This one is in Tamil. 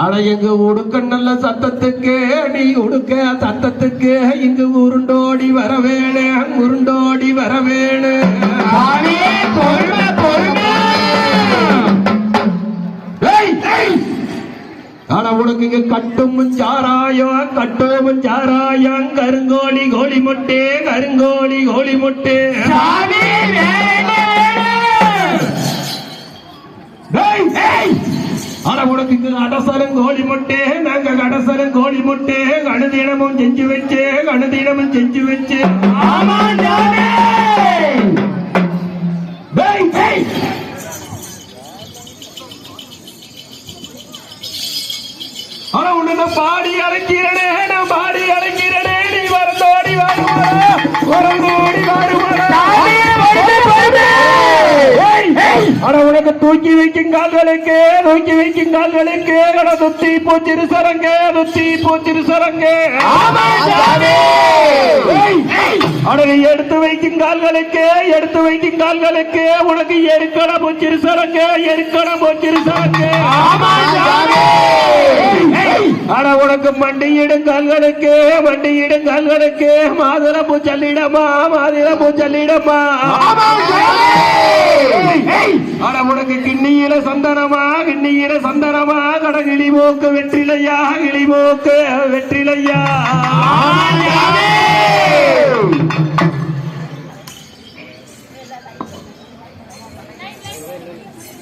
ஆனா எங்க உடுக்க நல்ல சத்தத்துக்கு நீ உடுக்க சத்தத்துக்கு. இங்கு உருண்டோடி வரவேணு உருண்டோடி வரவேணு. ஆனா உனக்கு இங்க கட்டும் சாராயம் கட்டும் சாராயம். கருங்கோழி கோழி முட்டே கருங்கோழி கோழி முட்டே. ஆனா உனக்கு இங்க அடசலம் கோழி முட்டே நாங்க கடசலம் கோழி முட்டே செஞ்சு செஞ்சு ஆமா ஆனா உன்னை பாடி அழைக்கிறனே நான் பாடி அழைக்கிறனே நீ வரந்தோடி வருவாரா வரந்தோடி தூக்கி வைக்கும் கால்களுக்கு தூக்கி வைக்கும் கால்களுக்கு அட துத்தி பூச்சிரு சரங்க துத்தி பூச்சிரு சரங்க. ஆமா சாமி ஏய், ஏய். அட நீ எடுத்து வைக்கும் கால்களுக்கு எடுத்து வைக்கும் கால்களுக்கு உனக்கு எருக்கட பூச்சிரு சரங்க எருக்கட பூச்சிரு சரங்க. அட உனக்கு மண்டியிடும் கால்களுக்கு மண்டியிடும் கால்களுக்கு மாதுளை பூச்சல்லிடமா மாதுளை பூச்சல்லிடமா ஆமா சாமி அட உனக்கு கிண்ணியில சந்தனமா கிண்ணியில சந்தனமா கட கிளிமோக்கு வெற்றிலையா கிளிமோக்கு வெற்றிலையா.